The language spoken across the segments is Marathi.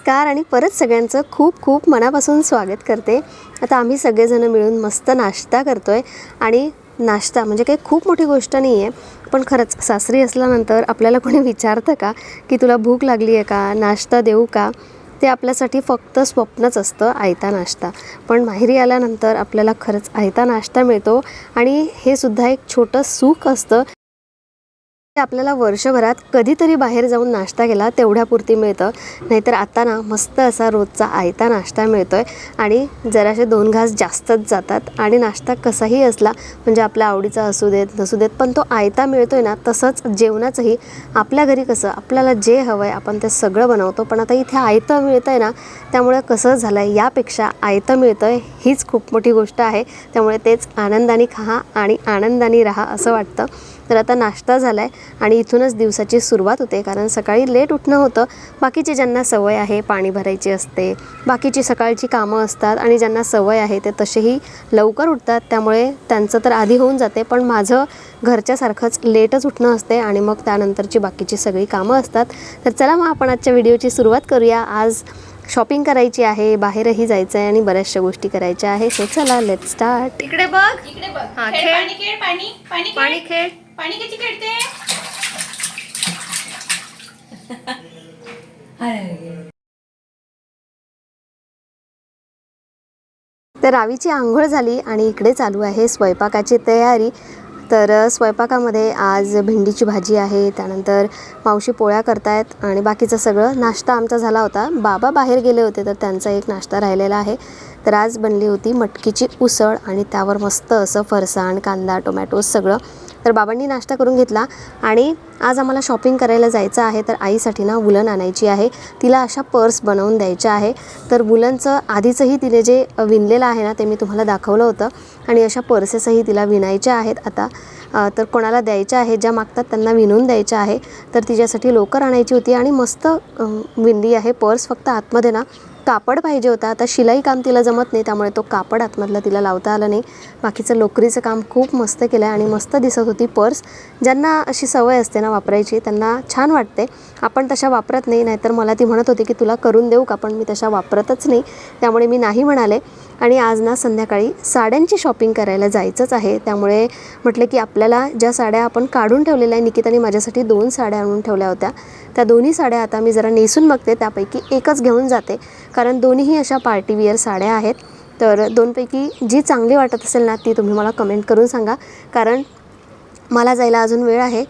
नमस्कार आणि परत सगळ्यांचं खूप खूप मनापासून स्वागत करते. आता आम्ही सगळेजण मिळून मस्त नाश्ता करतो आहे आणि नाश्ता म्हणजे काही खूप मोठी गोष्ट नाही आहे पण खरंच सासरी असल्यानंतर आपल्याला कोणी विचारतं का की तुला भूक लागली आहे का नाश्ता देऊ का? ते आपल्यासाठी फक्त स्वप्नच असतं आयता नाश्ता. पण माहेरी आल्यानंतर आपल्याला खरंच आयता नाश्ता मिळतो आणि हे सुद्धा एक छोटं सुख असतं. ते आपल्याला वर्षभरात कधीतरी बाहेर जाऊन नाश्ता केला तेवढ्यापुरती मिळतं. नाहीतर आता ना मस्त असा रोजचा आयता नाश्ता मिळतो आहे आणि जरासे दोन घास जास्तच जातात आणि नाश्ता कसाही असला म्हणजे आपल्या आवडीचा असू देत नसू देत पण तो आयता मिळतो आहे ना तसंच जेवणाचंही आपल्या घरी कसं आपल्याला जे हवं आहे आपण ते सगळं बनवतो. पण आता इथे आयतं मिळतं आहे ना त्यामुळे कसं झालं आहे यापेक्षा आयतं मिळतं आहे हीच खूप मोठी गोष्ट आहे. त्यामुळे तेच आनंदाने खा आणि आनंदाने राहा असं वाटतं. तर आता नाश्ता झाला आहे आणि इथूनच दिवसाची सुरुवात होते कारण सकाळी लेट उठणं होतं. बाकीचे ज्यांना सवय आहे पाणी भरायची असते बाकीची सकाळची कामं असतात आणि ज्यांना सवय आहे ते तसेही लवकर उठतात. त्यामुळे त्यांचं तर आधी होऊन जाते पण माझं घरच्यासारखंच लेटच उठणं असते आणि मग त्यानंतरची बाकीची सगळी कामं असतात. तर चला मग आपण आजच्या व्हिडिओची सुरुवात करूया. आज शॉपिंग करायची आहे बाहेरही जायचं आहे आणि बऱ्याचशा गोष्टी करायच्या आहे. सो चला लेट स्टार्ट इकडे बघ. इकडे बघ. हा. पाणी खेळ पाणी पाणी खेळ. पाणी कशी खेळते तर रावीची आंघोळ झाली आणि इकडे चालू आहे स्वयंपाकाची तयारी. तर स्वयंपाकामध्ये आज भेंडीची भाजी आहे त्यानंतर मावशी पोळ्या करतायत आणि बाकीचं सगळं नाश्ता आमचा झाला होता. बाबा बाहेर गेले होते तर त्यांचा एक नाश्ता राहिलेला आहे. तर आज बनली होती मटकीची उसळ आणि त्यावर मस्त असं फरसाण कांदा टोमॅटो सगळं तर बाबांनी नाश्ता करून घेतला आणि आज आम्हाला शॉपिंग करायला जायचं आहे तर आईसाठी ना वुलन आणायची आहे. तिला अशा पर्स बनवून द्यायच्या आहे. तर वुलनचं आधीचंही तिने जे विणलेलं आहे ना ते मी तुम्हाला दाखवलं होतं. आणि अशा पर्सेसही तिला विणायच्या आहेत आता. तर कोणाला द्यायच्या आहेत ज्या मागतात त्यांना विणून द्यायच्या आहे. तर तिच्यासाठी लोकर आणायची होती आणि मस्त विणली आहे पर्स. फक्त आतमध्ये ना कापड पाहिजे होता. आता शिलाई काम तिला जमत नाही त्यामुळे तो कापड आतमधला तिला लावता आला नाही. बाकीचं लोकरीचं काम खूप मस्त केलं आहे आणि मस्त दिसत होती पर्स. ज्यांना अशी सवय असते ना वापरायची त्यांना छान वाटते. आपण तशा वापरत नाही नाहीतर मला ती म्हणत होती की तुला करून देऊ का? पण मी तशा वापरतच नाही. त्यामुळे मी नाही म्हणाले. आणि आज ना संध्याकाळी साड्यांची शॉपिंग करायला जायचंच आहे. त्यामुळे म्हटलं की आपल्याला ज्या साड्या आपण काढून ठेवलेल्या आहे निकिताने माझ्यासाठी दोन साड्या आणून ठेवल्या होत्या. त्या दोन्ही साड्या आता मी जरा नेसून बघते त्यापैकी एकच घेऊन जाते. कारण दोन्हीही अशा पार्टीवियर साड्या आहेत. तर दोनपैकी जी चांगली वाटत असेल ना ती तुम्ही मला कमेंट करून सांगा. कारण मला जायला अजून वेळ आहे.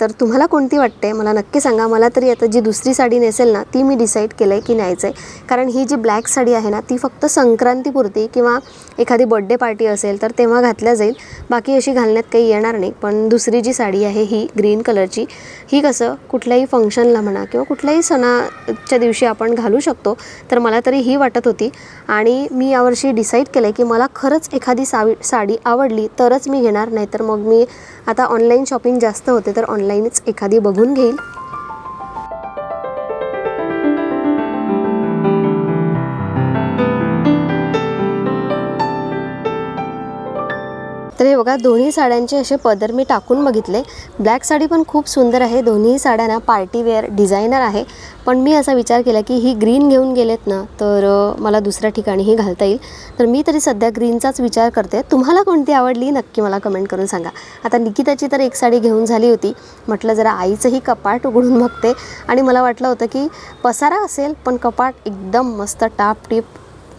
तर तुम्हाला कोणती वाटते? मला नक्की सांगा. मला तरी आता जी दुसरी साडी नेसेल ना ती मी डिसाईड केलं आहे की न्यायचं आहे कारण ही जी ब्लॅक साडी आहे ना ती फक्त संक्रांतीपुरती किंवा एखादी बड्डे पार्टी असेल तर तेव्हा घातल्या जाईल. बाकी अशी घालण्यात काही येणार नाही. पण दुसरी जी साडी आहे ही ग्रीन कलरची ही कसं कुठल्याही फंक्शनला म्हणा किंवा कुठल्याही सणाच्या दिवशी आपण घालू शकतो. तर मला तरी ही वाटत होती. आणि मी यावर्षी डिसाईड केलं आहे की मला खरंच एखादी सावी साडी आवडली तरच मी घेणार नाही तर मग मी आता ऑनलाईन शॉपिंग जास्त होते तर ऑनलाईनच एखादी बघून घेईल. बघा दोन्ही साड्यांचे असे पदर मी टाकून बघितले. ब्लॅक साडी पण खूप सुंदर आहे. दोन्ही साड्या ना पार्टीवेअर डिझायनर आहे. पण मी असा विचार केला की ही ग्रीन घेऊन गेलेत ना तर मला दुसऱ्या ठिकाणीही घालता येईल. तर मी तरी सध्या ग्रीनचाच विचार करते. तुम्हाला कोणती आवडली? नक्की मला कमेंट करून सांगा. आता निकिताची तर एक साडी घेऊन झाली होती. म्हटलं जरा आईचंही कपाट उघडून बघते. आणि मला वाटलं होतं की पसारा असेल पण कपाट एकदम मस्त टापटीप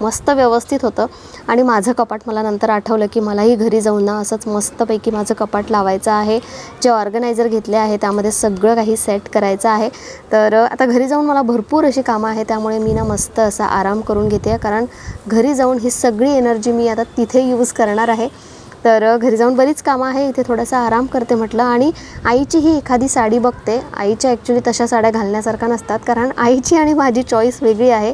मस्त व्यवस्थित होतं. आणि माझं कपाट मला नंतर आठवलं की मलाही घरी जाऊन ना असंच मस्तपैकी माझं कपाट लावायचं आहे. जे ऑर्गनायझर घेतले आहे त्यामध्ये सगळं काही सेट करायचं आहे. तर आता घरी जाऊन मला भरपूर अशी कामं आहे त्यामुळे मी ना मस्त असा आराम करून घेते. कारण घरी जाऊन ही सगळी एनर्जी मी आता तिथे यूज करणार आहे. तर घरी जाऊन बरीच कामं आहे इथे थोडासा आराम करते म्हटलं. आणि आईची ही एखादी साडी बघते. आईच्या ॲक्च्युली तशा साड्या घालण्यासारख्या नसतात. कारण आईची आणि माझी चॉईस वेगळी आहे.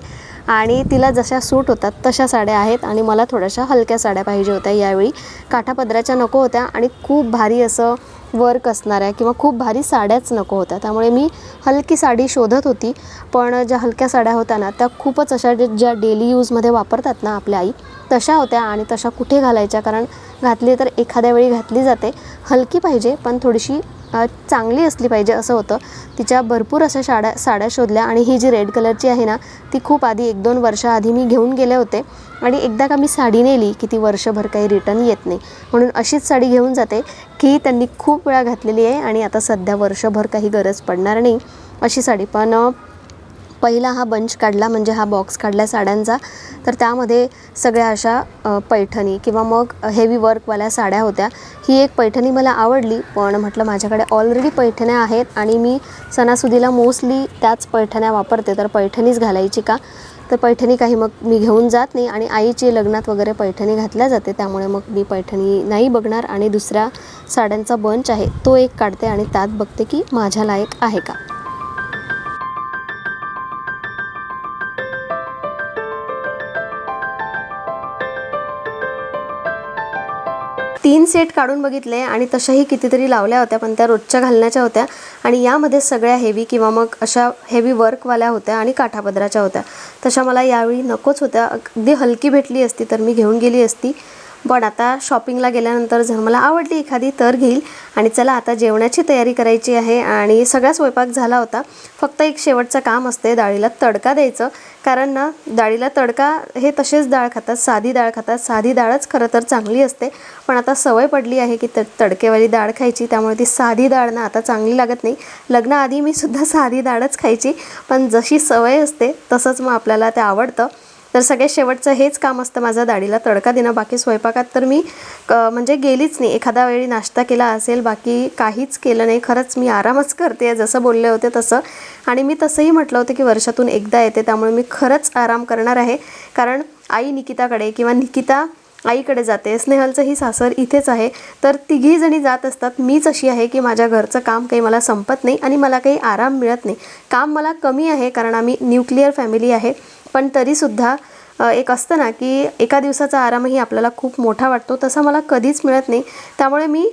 आणि तिला जशा सूट होतात तशा साड्या आहेत आणि मला थोड्याशा हलक्या साड्या पाहिजे होत्या यावेळी. काठापदराच्या नको होत्या आणि खूप भारी असं वर्क असणाऱ्या किंवा खूप भारी साड्याच नको होत्या. त्यामुळे मी हलकी साडी शोधत होती. पण ज्या हलक्या साड्या होत्या ना त्या खूपच अशा ज्या- डेली यूजमध्ये वापरतात ना आपल्या आई तशा होत्या आणि तशा कुठे घालायच्या? कारण घातली तर एखाद्या वेळी घातली जाते. हलकी पाहिजे पण थोडीशी चांगली असली पाहिजे असं होतं. तिच्या भरपूर अशा साड्या साड्या शोधल्या आणि ही जी रेड कलरची आहे ना ती खूप आधी एक दोन वर्षाआधी मी घेऊन गेले होते. आणि एकदा का मी साडी नेली की ती वर्षभर काही रिटर्न येत नाही. म्हणून अशीच साडी घेऊन जाते की त्यांनी खूप वेळा घातलेली आहे आणि आता सध्या वर्षभर काही गरज पडणार नाही. अशी साडी पण पहिला हा बंच काढला म्हणजे हा बॉक्स काढला साड्यांचा. तर त्यामध्ये सगळ्या अशा पैठणी किंवा मग हेवी वर्कवाल्या साड्या होत्या. ही एक पैठणी मला आवडली पण म्हटलं माझ्याकडे ऑलरेडी पैठण्या आहेत आणि मी सणासुदीला मोस्टली त्याच पैठण्या वापरते. तर पैठणीच घालायची का? तर पैठणी काही मग मी घेऊन जात नाही आणि आईची लग्नात वगैरे पैठणी घातल्या जाते. त्यामुळे मग मी पैठणी नाही बघणार आणि दुसऱ्या साड्यांचा बंच आहे तो एक काढते आणि त्यात बघते की माझ्या लायक आहे का? तीन सेट काढून बघितले आणि तशाही कितीतरी लावल्या होत्या पण त्या रोजच्या घालण्याच्या होत्या. आणि यामध्ये सगळ्या हेवी किंवा मग अशा हेवी वर्कवाल्या होत्या आणि काठापदराच्या होत्या. तशा मला यावेळी नकोच होत्या. अगदी हलकी भेटली असती तर मी घेऊन गेली असती. पण आता शॉपिंगला गेल्यानंतर जर मला आवडली एखादी तर घेईल. आणि चला आता जेवणाची तयारी करायची आहे आणि सगळा स्वयंपाक झाला होता. फक्त एक शेवटचं काम असते डाळीला तडका द्यायचं. कारण ना डाळीला तडका हे तसेच डाळ खातात साधी डाळ खातात. साधी डाळच खरं तर चांगली असते. पण आता सवय पडली आहे की त तडकेवाली डाळ खायची. त्यामुळे ती साधी डाळ ना आता चांगली लागत नाही. लग्नाआधी मी सुद्धा साधी डाळच खायची. पण जशी सवय असते तसंच मग आपल्याला ते आवडतं. तर सगळ्यात शेवटचं हेच काम असतं माझा दाढीला. तडका देणं बाकी स्वयंपाकात तर मी क म्हणजे गेलीच नाही. एखादा वेळी नाश्ता केला असेल बाकी काहीच केलं नाही. खरंच मी आरामच करते जसं बोलले होते तसं. आणि मी तसंही म्हटलं होतं की वर्षातून एकदा येते त्यामुळे मी खरंच आराम करणार आहे. कारण आई निकिताकडे किंवा निकिता आईकडे जाते स्नेहलचंही सासर इथेच आहे. तर तिघी जणी जात असतात. मीच अशी आहे की माझ्या घरचं काम काही मला संपत नाही आणि मला काही आराम मिळत नाही. काम मला कमी आहे कारण आम्ही न्यूक्लिअर फॅमिली आहे. पण तरीसुद्धा एक असतं ना की एका दिवसाचा आरामही आपल्याला खूप मोठा वाटतो. तसा मला कधीच मिळत नाही. त्यामुळे मी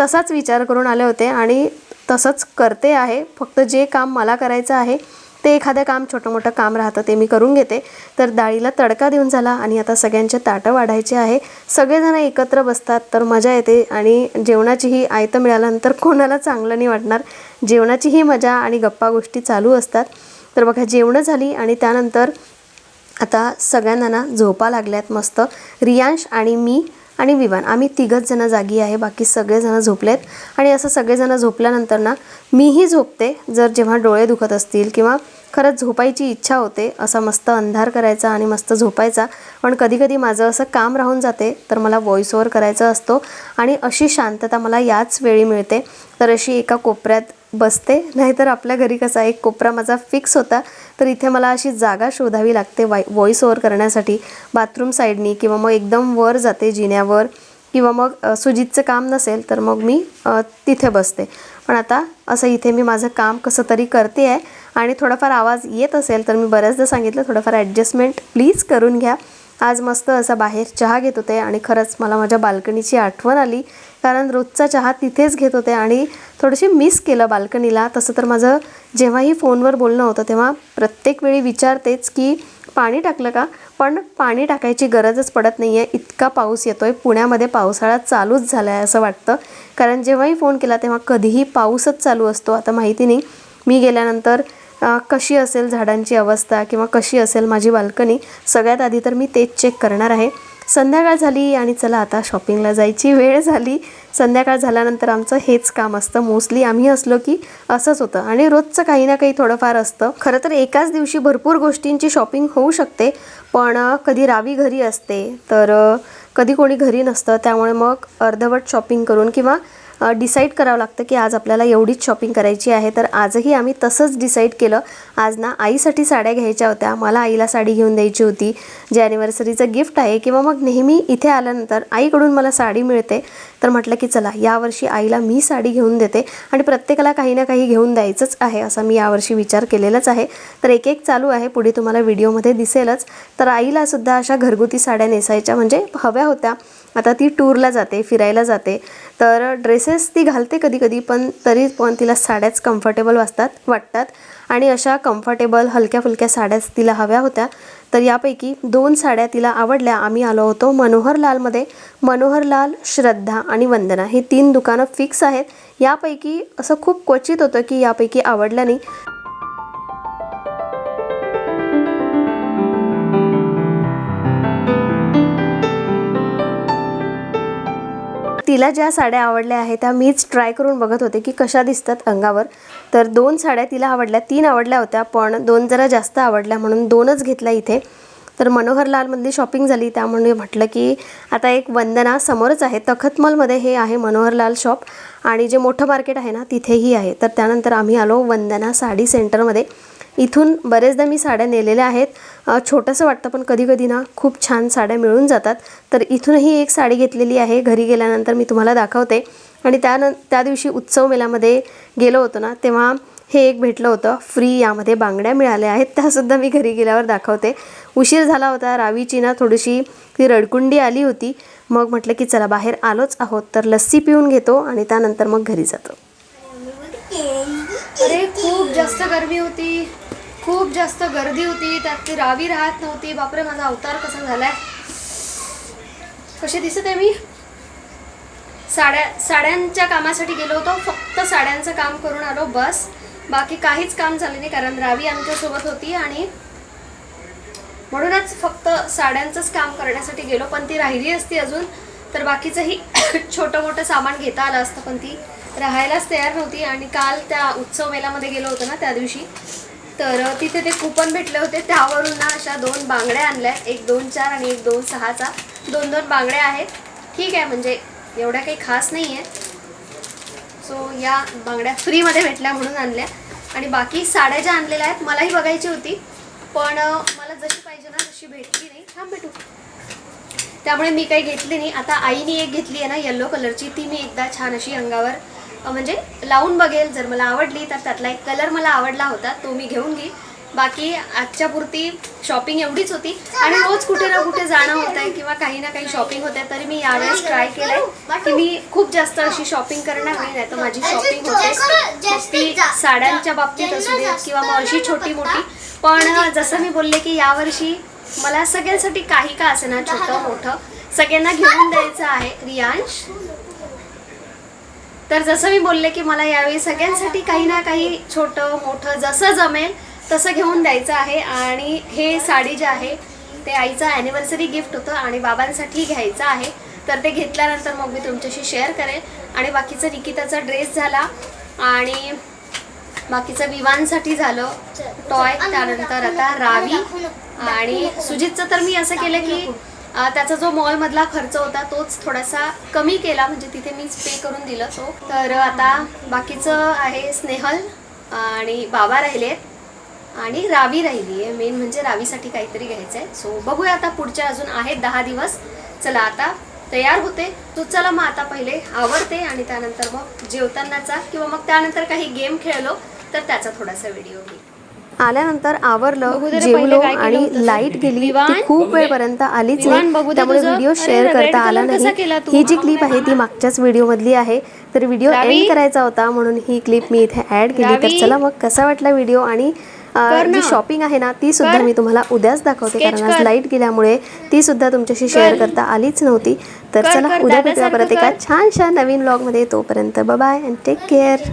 तसाच विचार करून आले होते आणि तसंच करते आहे. फक्त जे काम मला करायचं आहे ते एखादं काम छोटं मोठं काम राहतं ते मी करून घेते. तर डाळीला तडका देऊन झाला आणि आता सगळ्यांचे ताटं वाढायचे आहे. सगळेजण एकत्र बसतात तर मजा येते आणि जेवणाचीही आयतं मिळाल्यानंतर कोणाला चांगलं नाही वाटणार. जेवणाचीही मजा आणि गप्पा गोष्टी चालू असतात. तर बघा जेवणं झाली आणि त्यानंतर आता सगळ्यांना ना झोपा लागल्यात मस्त. रियांश आणि मी आणि विवान. आम्ही तिघच जणं जागी आहे बाकी सगळेजणं झोपलेत. आणि असं सगळेजणं झोपल्यानंतर ना मीही झोपते. जर जेव्हा डोळे दुखत असतील किंवा खरंच झोपायची इच्छा होते असा मस्त अंधार करायचा आणि मस्त झोपायचा. पण कधीकधी माझं असं काम राहून जाते तर मला व्हॉइस ओव्हर करायचा असतो. आणि अशी शांतता मला याच वेळी मिळते. तर अशी एका कोपऱ्यात बसते. नाहीतर आपल्या घरी कसा एक कोपरा माझा फिक्स होता. तर इथे मला अशी जागा शोधावी लागते वाय व्हॉइस ओव्हर करण्यासाठी. बाथरूम साईडनी किंवा मग एकदम वर जाते जिन्यावर. किंवा मग सुजितचं काम नसेल तर मग मी तिथे बसते. पण आता असं इथे मी माझं काम कसं तरी करते आहे. आणि थोडाफार आवाज येत असेल तर मी बऱ्याचदा सांगितलं थोडंफार ॲडजस्टमेंट प्लीज करून घ्या. आज मस्त असा बाहेर चहा घेत होते आणि खरंच मला माझ्या बाल्कनीची आठवण आली. कारण रोजचा चहा तिथेच घेत होते आणि थोडीशी मिस केलं बाल्कनीला. तसं तर माझं जेव्हाही फोनवर बोलणं होतं तेव्हा प्रत्येक वेळी विचारतेच की पाणी टाकलं का? पण पाणी टाकायची गरजच पडत नाही आहे इतका पाऊस येतो आहे पुण्यामध्ये पावसाळा चालूच झाला आहे असं वाटतं. कारण जेव्हाही फोन केला तेव्हा कधीही पाऊसच चालू असतो. आता माहिती नाही. मी गेल्यानंतर कशी असेल झाडांची अवस्था किंवा कशी असेल माझी बाल्कनी सगळ्यात आधी तर मी तेच चेक करणार आहे. संध्याकाळ झाली आणि चला आता शॉपिंगला जायची वेळ झाली. संध्याकाळ झाल्यानंतर आमचं हेच काम असतं. मोस्टली आम्ही असलो की असंच होतं. आणि रोजचं काही ना काही थोडंफार असतं. खरं तर एकाच दिवशी भरपूर गोष्टींची शॉपिंग होऊ शकते. पण कधी रावी घरी असते तर कधी कोणी घरी नसतं. त्यामुळे मग अर्धवट शॉपिंग करून किंवा डिसाईड करावं लागतं की आज आपल्याला एवढीच शॉपिंग करायची आहे. तर आजही आम्ही तसंच डिसाईड केलं. आज ना आईसाठी साड्या घ्यायच्या होत्या. मला आईला साडी घेऊन द्यायची होती. जे ॲनिव्हर्सरीचं गिफ्ट आहे किंवा मग नेहमी इथे आल्यानंतर आईकडून मला साडी मिळते. तर म्हटलं की चला यावर्षी आईला मी साडी घेऊन देते आणि प्रत्येकाला काही ना काही घेऊन द्यायचंच आहे असा मी यावर्षी विचार केलेलाच आहे. तर एक एक चालू आहे. पुढे तुम्हाला व्हिडिओमध्ये दिसेलच. तर आईलासुद्धा अशा घरगुती साड्या नेसायच्या. म्हणजे हव्या होत्या. आता ती टूरला जाते फिरायला जाते. तर ड्रेसेस ती घालते कधी कधी पण तरी पण तिला साड्याच कम्फर्टेबल वाचतात वाटतात. आणि अशा कम्फर्टेबल हलक्या फुलक्या साड्याच तिला हव्या होत्या. तर यापैकी दोन साड्या तिला आवडल्या. आम्ही आलो होतो मनोहरलालमध्ये मनोहरलाल श्रद्धा आणि वंदना ही तीन दुकानं फिक्स आहेत. यापैकी असं खूप क्वचित होतं की यापैकी आवडल्या नाही. तिला ज्या साड्या आवडल्या आहेत त्या मीच ट्राय करून बघत होते की कशा दिसतात अंगावर. तर दोन साड्या तिला आवडल्या तीन आवडल्या होत्या पण दोन जरा जास्त आवडल्या म्हणून दोनच घेतल्या इथे. तर मनोहरलालमधली शॉपिंग झाली त्यामुळे म्हटलं की आता एक वंदना समोरच आहे तखतमलमध्ये हे आहे मनोहरलाल शॉप आणि जे मोठं मार्केट आहे ना तिथेही आहे. तर त्यानंतर आम्ही आलो वंदना साडी सेंटरमध्ये इथून बरेचदा मी साड्या नेलेल्या आहेत. छोटंसं वाटतं पण कधी कधी ना खूप छान साड्या मिळून जातात. तर इथूनही एक साडी घेतलेली आहे. घरी गेल्यानंतर मी तुम्हाला दाखवते. आणि त्यानं त्या दिवशी उत्सव मेळ्यामध्ये गेलो होतो ना तेव्हा हे एक भेटलं होतं. फ्री यामध्ये बांगड्या मिळाल्या आहेत. त्यासुद्धा मी घरी गेल्यावर दाखवते. उशीर झाला होता. रावीची ना थोडीशी ती रडकुंडी आली होती. मग म्हटलं की चला बाहेर आलोच आहोत. तर लस्सी पिऊन घेतो आणि त्यानंतर मग घरी जातो. अरे खूप जास्त गरमी होती. खूप जास्त गर्दी होती. त्यात ती रावी राहत नव्हती. बापरे माझा अवतार कसा झालाय? कसे दिसत आहे मी? साड्या साड्यांच्या कामासाठी गेलो होतो. फक्त साड्यांचं काम करून आलो बस. बाकी काहीच काम झालं नाही कारण रावी आमच्यासोबत होती आणि म्हणूनच फक्त साड्यांचंच काम करण्यासाठी गेलो. पण ती राहिली असती अजून तर बाकीचंही छोटं मोठं सामान घेता आलं असतं पण ती राहायलाच तयार नव्हती आणि काल त्या उत्सव मेलामध्ये गेलो होतो ना त्या दिवशी. तर तिथे ते कुपन भेटले होते. त्यावरून ना अशा दोन बांगड्या आणल्या. एक दोन चार आणि एक दोन सहाचा. दोन दोन बांगड्या आहेत. ठीक आहे म्हणजे एवढ्या काही खास नाही आहे सो या बांगड्या फ्रीमध्ये भेटल्या म्हणून आणल्या. आणि बाकी साड्या ज्या आणलेल्या आहेत मलाही बघायची होती. पण मला जशी पाहिजे ना तशी भेटली नाही. थांब भेटू त्यामुळे मी काही घेतली नाही. आता आईने एक घेतली आहे ना येल्लो कलरची ती मी एकदा छान अशी अंगावर म्हणजे लावून बघेल. जर मला आवडली तर त्यातला एक कलर मला आवडला होता तो मी घेऊन घेईन बाकी आजच्या पुरती शॉपिंग एवढीच होती. आणि रोज कुठे ना कुठे जाणं होत आहे किंवा काही ना काही शॉपिंग होत आहे तरी मी यावेळेस ट्राय केलंय की मी खूप जास्त अशी शॉपिंग करणार नाही नाही तर माझी शॉपिंग होते. ती साड्यांच्या बाबतीत असू दे किंवा मग अशी छोटी मोठी. पण जसं मी बोलले की यावर्षी मला सगळ्यांसाठी काही का असेना छोटं मोठं सगळ्यांना घेऊन द्यायचं आहे रियांश. तर जसं मी बोलले की मला यावेळी सगळ्यांसाठी काही ना काही छोटं मोठं जसं जमेल तसं घेऊन द्यायचं आहे. आणि हे साडी जे आहे ते आईचं ॲनिव्हर्सरी गिफ्ट होतं आणि बाबांसाठी घ्यायचं आहे. तर ते घेतल्यानंतर मग मी तुमच्याशी शेअर करेल आणि बाकीचं निकिताचा ड्रेस झाला आणि बाकीचं विवांसाठी झालं टॉय त्यानंतर आता रावी आणि सुजितचं तर मी असं केलं की त्याचा जो मॉलमधला खर्च होता तोच थोडासा कमी केला म्हणजे तिथे मीच पे करून दिलं तो. तर आता बाकीचं आहे स्नेहल आणि बाबा राहिलेत आणि रावी राहिली आहे. मेन म्हणजे रावीसाठी काहीतरी घ्यायचं आहे सो बघूया आता पुढच्या अजून आहेत दहा दिवस. चला आता तयार होते. तू चला मग आता पहिले आवडते आणि त्यानंतर मग जेवतानाचा किंवा मग त्यानंतर काही गेम खेळलो तर त्याचा थोडासा व्हिडिओ घेईल आल्यानंतर आवरलं जेवलो आणि. लाइट गेली? ती खूप वेळपर्यंत आलीच नाही त्यामुळे. व्हिडिओ अरे, शेअर करता आला नाही? ही जी क्लिप आहे ती मागच्याच व्हिडिओ मधली आहे तर व्हिडिओ? एंड करायचा होता म्हणून ही क्लिप मी इथे ऍड केली तर? चला मग कसा वाटला व्हिडिओ आणि. जी शॉपिंग आहे ना ती सुद्धा. मी तुम्हाला उद्याच दाखवते कारण आज. लाइट गेल्यामुळे ती सुद्धा तुमच्याशी शेअर कर. करता आलीच नव्हती तर चला उद्या भेटूया परत एका. छानशा नवीन ब्लॉगमध्ये तोपर्यंत बाय अँड टेक केअर